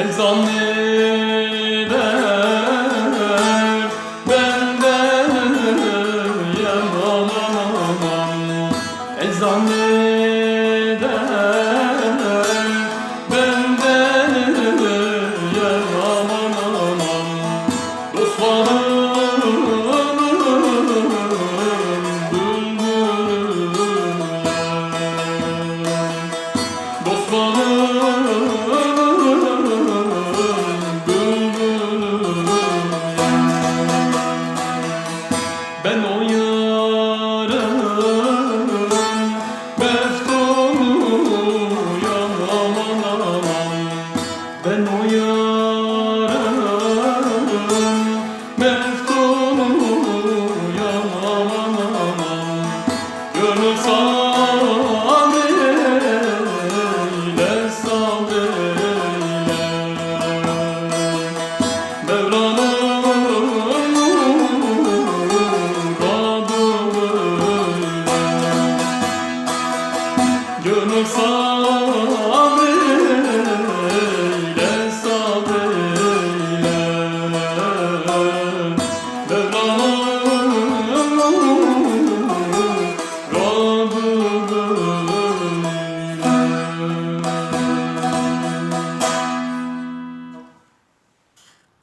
ezan eder Ben de aman aman Ezan eder Ben o yarın meftunuyum aman aman. Ben o yarın meftunuyum aman aman. Gönül sana Sağ